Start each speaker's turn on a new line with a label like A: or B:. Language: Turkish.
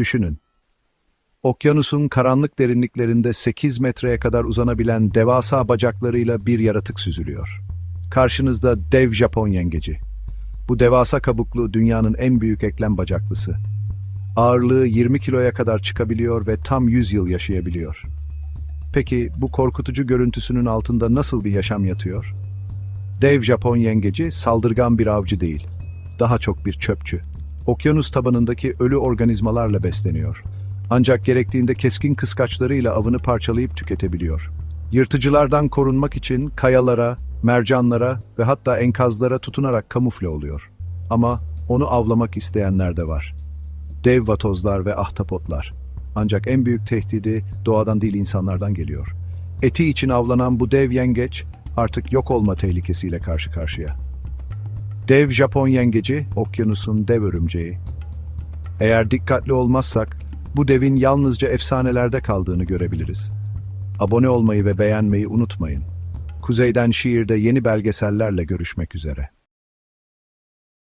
A: Düşünün. Okyanusun karanlık derinliklerinde 8 metreye kadar uzanabilen devasa bacaklarıyla bir yaratık süzülüyor. Karşınızda dev Japon yengeci. Bu devasa kabuklu dünyanın en büyük eklem bacaklısı. Ağırlığı 20 kiloya kadar çıkabiliyor ve tam 100 yıl yaşayabiliyor. Peki bu korkutucu görüntüsünün altında nasıl bir yaşam yatıyor? Dev Japon yengeci saldırgan bir avcı değil. Daha çok bir çöpçü. Okyanus tabanındaki ölü organizmalarla besleniyor. Ancak gerektiğinde keskin kıskaçlarıyla avını parçalayıp tüketebiliyor. Yırtıcılardan korunmak için kayalara, mercanlara ve hatta enkazlara tutunarak kamufle oluyor. Ama onu avlamak isteyenler de var. Dev vatozlar ve ahtapotlar. Ancak en büyük tehdidi doğadan değil insanlardan geliyor. Eti için avlanan bu dev yengeç artık yok olma tehlikesiyle karşı karşıya. Dev Japon yengeci, okyanusun dev örümceği. Eğer dikkatli olmazsak, bu devin yalnızca efsanelerde kaldığını görebiliriz. Abone olmayı ve beğenmeyi unutmayın. Kuzeyden Şiir'de yeni belgesellerle görüşmek üzere.